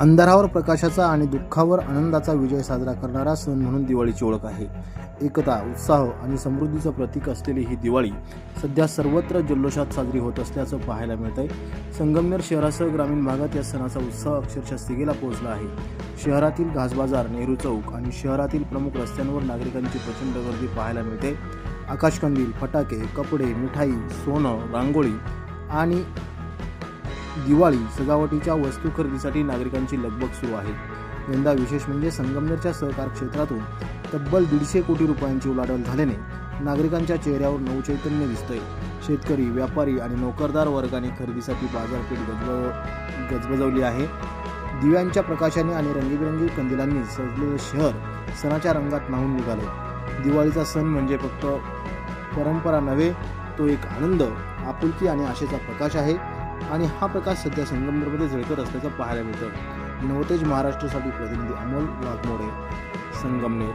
अंधारावर प्रकाशाचा आणि दुःखावर आनंदाचा विजय साजरा करणारा सण म्हणून दिवाळीची ओळख आहे. एकता उत्साह आणि समृद्धीचं प्रतीक असलेली ही दिवाळी सध्या सर्वत्र जल्लोषात साजरी होत असल्याचं पाहायला मिळतंय. संगमनेर शहरासह ग्रामीण भागात या सणाचा उत्साह अक्षरशः सिगेला पोहोचला आहे. शहरातील घासबाजार नेहरू चौक आणि शहरातील प्रमुख रस्त्यांवर नागरिकांची प्रचंड गर्दी पाहायला मिळते. आकाशकंदील फटाके कपडे मिठाई सोनं रांगोळी आणि दिवाळी सजावटीच्या वस्तू खरेदीसाठी नागरिकांची लगबग सुरू आहे. यंदा विशेष म्हणजे संगमनेरच्या सहकार क्षेत्रातून तब्बल दीडशे कोटी रुपयांची उलाढाल झाल्याने नागरिकांच्या चेहऱ्यावर नवचैतन्य दिसतंय. शेतकरी व्यापारी आणि नोकरदार वर्गाने खरेदीसाठी बाजारपेठ गजब गजबजवली आहे. दिव्यांच्या प्रकाशाने आणि रंगीबेरंगी कंदिलांनी सजलेलं शहर सणाच्या रंगात न्हावून निघालं दिवाळीचा सण म्हणजे फक्त परंपरा नव्हे तो एक आनंद आपुलकी आणि आशेचा प्रकाश आहे. आणि हा प्रकाश सध्या संगमनेरमध्ये झळकत असल्याचं पाहायला मिळतं. नवतेज महाराष्ट्रासाठी प्रतिनिधी अमोल वाघमोडे संगमनेर.